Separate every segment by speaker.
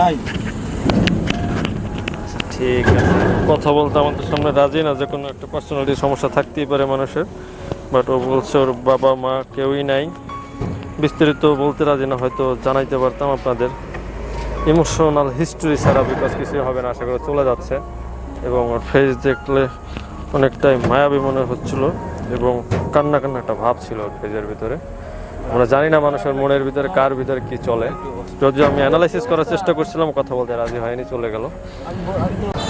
Speaker 1: নাই?
Speaker 2: ঠিক আছে। কথা বলতে আমাদের সামনে রাজি না, যে কোনো একটা পার্সোনালিটি সমস্যা থাকতেই পারে মানুষের। বাট ও বলছে ওর বাবা মা কেউই নাই। বিস্তারিত বলতে রাজি না, হয়তো জানাইতে পারতাম আপনাদের। ইমোশনাল হিস্ট্রি ছাড়া বিকজ কিছুই হবে না, আশা করে চলে যাচ্ছে। এবং ওর ফেস দেখলে অনেকটাই মায়াবী মনে হচ্ছিল এবং কান্না কান্না একটা ভাব ছিল ওর ফেজের ভিতরে। আমরা জানি না মানুষের মনের ভিতরে কার ভিতরে কি চলে। যদিও আমি অ্যানালাইসিস করার চেষ্টা করছিলাম কথা বলতে রাজি হয়নি চলে গেল।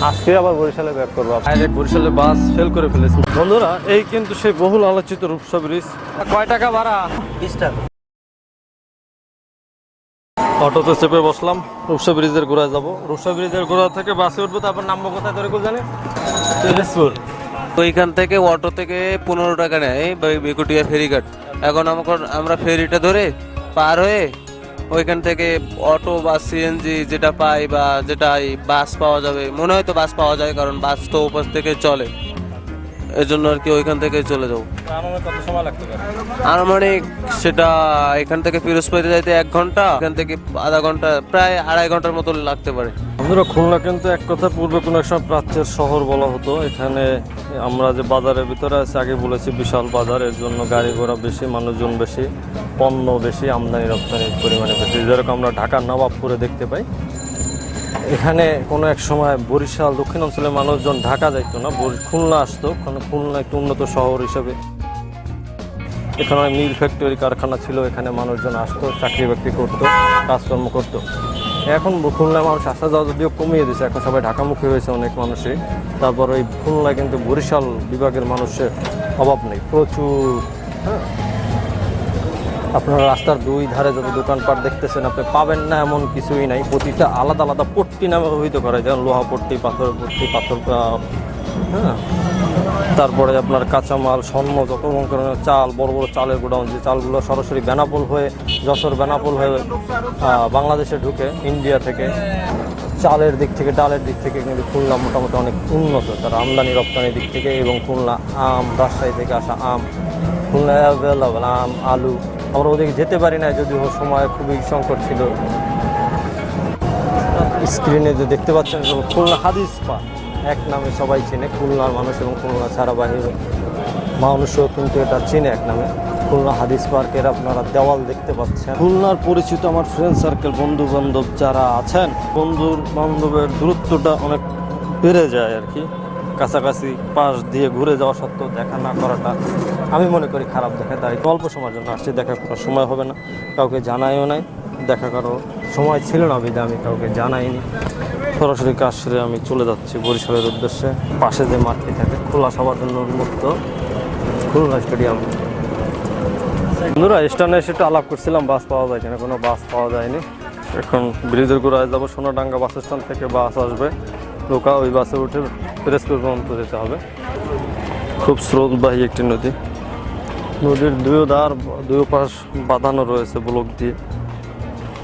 Speaker 2: আজকে আবার বরিশালে ব্যাক করব। ডাইরেক্ট বরিশালে বাস ফেল করে ফেলেছি। বন্ধুরা এই কিন্তু সেই বহুল আলোচিত রূপসা ব্রিজ কয় টাকা ভাড়া?
Speaker 1: বিশ টাকা।
Speaker 2: অটোতে চেপে বসলাম রূপসা ব্রিজের গোড়ায় যাব। রূপসা ব্রিজের গোড়া থেকে বাসে উঠবো তারপর নামবো কোথায় ধরে জানে তেজপুর।
Speaker 3: ওইখান থেকে অটো থেকে পনেরো টাকা নেয় বেকুটিয়া ফেরিঘাট এখন আমাকে আমরা ফেরিটা ধরে পার হয়ে ওইখান থেকে অটো বা সিএনজি যেটা পাই বা যেটা এই বাস পাওয়া যাবে, মনে হয় তো বাস পাওয়া যায়, কারণ বাস তো ওপাশ থেকে চলে। এজন্য আর কি ওইখান থেকে চলে যাব।
Speaker 2: আমার
Speaker 3: আনুমানিক সেটা এখান থেকে পিরোজপুরে যাইতে এক ঘণ্টা, এখান থেকে আধা ঘণ্টা, প্রায় আড়াই ঘণ্টার মতো লাগতে পারে।
Speaker 2: বন্ধুরা, খুলনা কিন্তু এক কথা পূর্বে কোনো এক সময় প্রাচ্যের শহর বলা হতো। এখানে আমরা যে বাজারের ভিতরে আছে, আগে বলেছি বিশাল বাজার, এর জন্য গাড়ি ঘোড়া বেশি, মানুষজন বেশি, পণ্য বেশি, আমদানি রপ্তানির পরিমাণে বেশি। যেরকম আমরা ঢাকার নবাবপুরে দেখতে পাই, এখানে কোনো এক সময় বরিশাল, দক্ষিণ অঞ্চলের মানুষজন ঢাকা যাইতো না খুলনা আসতো, কারণ খুলনা একটু উন্নত শহর হিসেবে। এখানে মিল ফ্যাক্টরি, কারখানা ছিল, এখানে মানুষজন আসতো, চাকরি বাকরি করতো, কাজকর্ম করতো। এখন খুলনা মানুষ আসা যাওয়া যদিও কমিয়ে দিয়েছে এখন সবাই ঢাকামুখী হয়েছে অনেক মানুষই। তারপর ওই খুলনায় কিন্তু বরিশাল বিভাগের মানুষের অভাব নেই, প্রচুর। হ্যাঁ। আপনারা রাস্তার দুই ধারে যদি দোকানপাট দেখতেছেন, আপনি পাবেন না এমন কিছুই নাই। প্রতিটা আলাদা আলাদা পট্টি নামে অভিহিত করা যেমন লোহা পট্টি, পাথর পট্টি, পাথর হ্যাঁ। তারপরে আপনার কাঁচামাল, স্বর্ণ, যত চাল, বড় বড় চালের গোডাউন যে চালগুলো সরাসরি বেনাপোল হয়ে, যশোর বেনাপোল হয়ে বাংলাদেশে ঢুকে, ইন্ডিয়া থেকে। চালের দিক থেকে, ডালের দিক থেকে কিন্তু খুলনা মোটামুটি অনেক উন্নত। তার আমদানি রপ্তানির দিক থেকে এবং খুলনা আম, রাজশাহী থেকে আসা আম, খুলনা অ্যাভেলেবল আম, আলু। আমরা ওদিকে যেতে পারি না যদিও সময় খুবই সংকট ছিল। স্ক্রিনে যে দেখতে পাচ্ছেন, খুলনা হাদিস পা এক নামে সবাই চেনে, খুলনার মানুষ এবং খুলনা ছাড়া বাহিরে মানুষও কিন্তু এটা চেনে এক নামে। খুলনা হাদিস পার্কের আপনারা দেওয়াল দেখতে পাচ্ছেন। খুলনার পরিচিত আমার ফ্রেন্ড সার্কেল বন্ধু বান্ধব যারা আছেন বন্ধুর বান্ধবের দূরত্বটা অনেক বেড়ে যায় আর কি। কাছাকাছি পাশ দিয়ে ঘুরে যাওয়া সত্ত্বেও দেখা না করাটা আমি মনে করি খারাপ দেখা তাই অল্প সময়ের জন্য আসছি, দেখা করার সময় হবে না। কাউকে জানাইও নাই, দেখা করার সময় ছিল না বিধে আমি কাউকে জানাইনি। সরাসরি কাজ সেরে আমি চলে যাচ্ছি বরিশালের উদ্দেশ্যে। পাশে যে মাঠটি থাকে, খোলা সবার জন্য উন্মুক্ত। খুলনা স্টেডিয়াম। বন্ধুরা স্টানে এসে একটু আলাপ করছিলাম, বাস পাওয়া যায় কিনা? কোনো বাস পাওয়া যায়নি। এখন ব্রিজের গোড়ায় যাব, সোনাডাঙ্গা বাস স্ট্যান্ড থেকে বাস আসবে। লোকা ওই বাসে উঠে পিরোজপুর পর্যন্ত যেতে হবে। খুব স্রোতবাহী একটি নদী। নদীর দুই ধার, দুই পাশ বাঁধানো রয়েছে, ব্লক দিয়ে।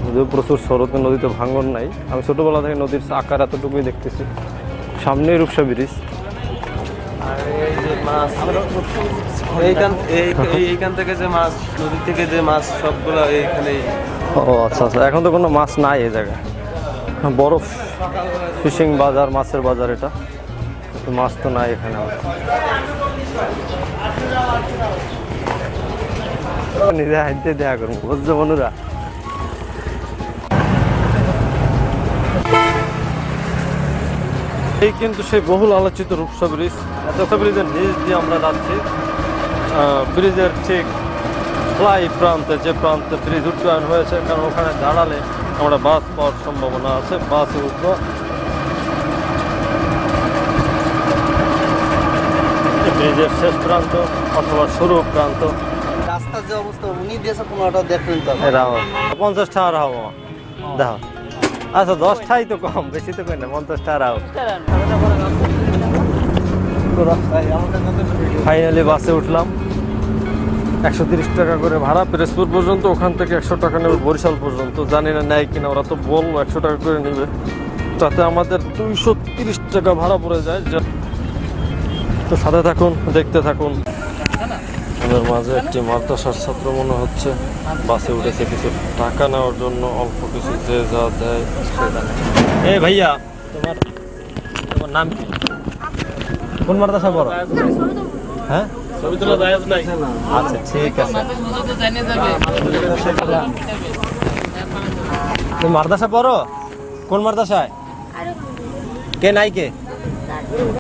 Speaker 2: যদিও প্রচুর স্রোতে নদীতে ভাঙন নাই। আমি ছোটোবেলা থেকে নদীর আকার এতটুকুই দেখতেছি। সামনেই রূপসা ব্রিজ।
Speaker 3: এইখান থেকে যে মাছ নদী থেকে যে মাছ সবগুলো
Speaker 2: ও আচ্ছা আচ্ছা। এখন তো কোনো মাছ নাই এই জায়গায়। বরফ ফিশিং বাজার মাছের বাজার এটা। মাছ তো নাই এখানে। নিজে হাইতে দেয়া করব বুঝছ বন্ধুরা। এই কিন্তু সেই বহুল আলোচিত রূপসা ব্রিজ। রূপসা ব্রিজের নিচ দিয়ে আমরা যাচ্ছি। ব্রিজের ঠিক ফ্লাই প্রান্তে যে প্রান্তে ব্রিজ উড্ডয়ন হয়েছে কারণ ওখানে দাঁড়ালে আমরা বাস পাওয়ার সম্ভাবনা আছে বাসে উঠব। ব্রিজের শেষ প্রান্ত অথবা শুরু প্রান্ত।
Speaker 1: রাস্তার যে অবস্থা উনি দিয়েছে পনেরোটা দেখবেন তো।
Speaker 2: রাহো পঞ্চাশ টাকা রাহো মামা দেখো। আচ্ছা দশটাই তো কম, বেশি তো কই না পঞ্চাশ টাকা ফাইনালি বাসে উঠলাম। একশো তিরিশ টাকা করে ভাড়া, পিরোজপুর পর্যন্ত, ওখান থেকে একশো টাকা নেবে বরিশাল পর্যন্ত। জানি না নেয় কিনা, ওরা তো বলল একশো টাকা করে নেবে। তাতে আমাদের দুইশো তিরিশ টাকা ভাড়া পড়ে যায়। তো সাথে থাকুন, দেখতে থাকুন। ওদের মাঝে একটি মাদ্রাসার ছাত্র মনে হচ্ছে। বাসে উঠেছে কিছু টাকা নেওয়ার জন্য অল্প কিছু যে যা দেয় এই ভাইয়া তোমার তোমার নাম কি? কোন মাদ্রাসা পড়ো? হ্যাঁ? আচ্ছা ঠিক আছে। তুমি মাদ্রাসা পড়ো? কোন মাদ্রাসায়? কে নাই কে?